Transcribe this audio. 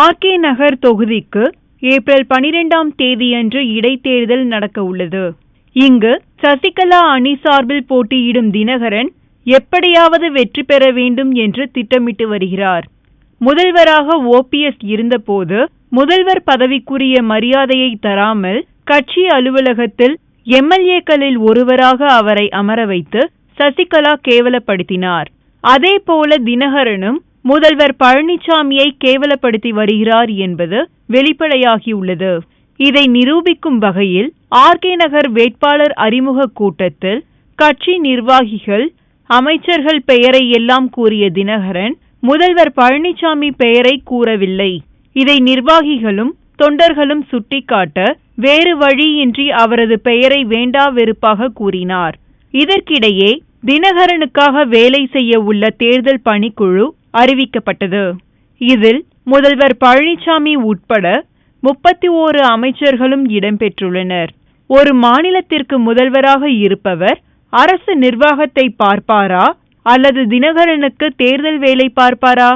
RK நகர் தொகுதிக்கு April பனிரெண்டாம் தேதியன்று இடைத்தேர்தல் நடக்க உள்ளது. இங்கு சசிகலா அணி சார்பில் போட்டியிடும் தினகரன் எப்படியாவது வெற்றி பெற வேண்டும் என்று திட்டமிட்டு வருகிறார். முதல்வராக ஓபிஎஸ் இருந்தபோது முதல்வர் பதவிக்குரிய மரியாதையை தராமல் கட்சி அலுவலகத்தில் எம்எல்ஏக்களில் ஒருவராக அவரை அமர வைத்து சசிகலா கேவலப்படுத்தினார். அதேபோல தினகரனும் முதல்வர் பழனிசாமியை கேவலப்படுத்தி வருகிறார் என்பது வெளிப்படையாகியுள்ளது. இதை நிரூபிக்கும் வகையில் ஆர்கே நகர் வேட்பாளர் அறிமுக கூட்டத்தில் கட்சி நிர்வாகிகள் அமைச்சர்கள் பெயரை எல்லாம் கூறிய தினகரன் முதல்வர் பழனிசாமி பெயரை கூறவில்லை. இதை நிர்வாகிகளும் தொண்டர்களும் சுட்டிக்காட்ட வேறு வழியின்றி அவரது பெயரை வேண்டா வெறுப்பாக கூறினார். இதற்கிடையே தினகரனுக்காக வேலை செய்ய உள்ள தேர்தல் பணிக்குழு அறிவிக்கப்பட்டது. இதில் முதல்வர் பழனிசாமி உட்பட முப்பத்தி ஓரு அமைச்சர்களும் இடம்பெற்றுள்ளனர். ஒரு மாநிலத்திற்கு முதல்வராக இருப்பவர் அரசு நிர்வாகத்தை பார்ப்பாரா அல்லது தினகரனுக்கு தேர்தல் வேலை பார்ப்பாரா?